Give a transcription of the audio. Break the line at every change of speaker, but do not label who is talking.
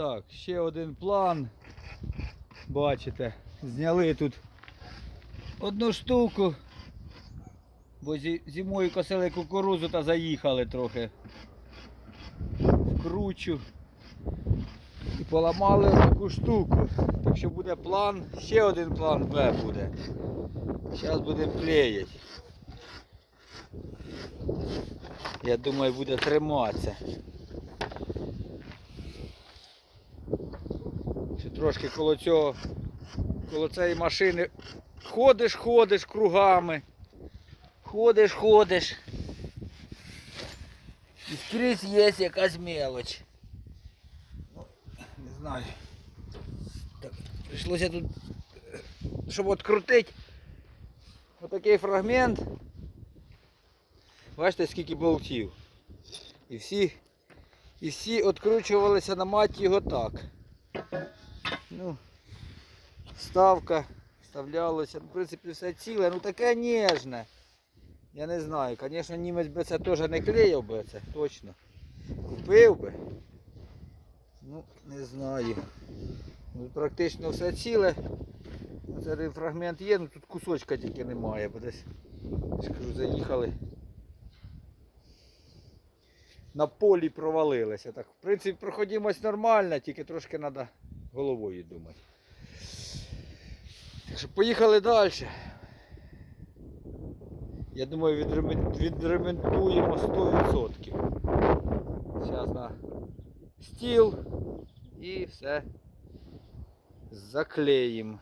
Так, ще один план. Бачите, зняли тут одну штуку. Бо зимою косили кукурузу та заїхали трохи в кручу. І поламали таку штуку. Так що буде план, ще один план Б буде. Зараз будемо клеїти. Я думаю, буде триматися. Трошки коло цього, коло цієї машини ходиш, ходиш кругами. Ходиш, ходиш. І скрізь є якась мелоч. Ну, не знаю. Так, прийшлося тут, щоб відкрутити отакий фрагмент. Бачите, скільки болтів. І всі, і всі відкручувалися на маті його так. Ну, ставка вставлялася, в принципі, все ціле, ну таке ніжне. Я не знаю, звісно, німець би це теж не клеїв би це, точно. Купив би. Ну, не знаю. Ну, практично все ціле. Це фрагмент є, ну тут кусочка тільки немає, бо десь я ж кажу, заїхали. На полі провалилися. Так, в принципі, проходимость нормальна, тільки трошки треба головою думати. Так що поїхали далі. Я думаю, відремон- відремонтуємо 100%. Зараз на стіл і все заклеїмо.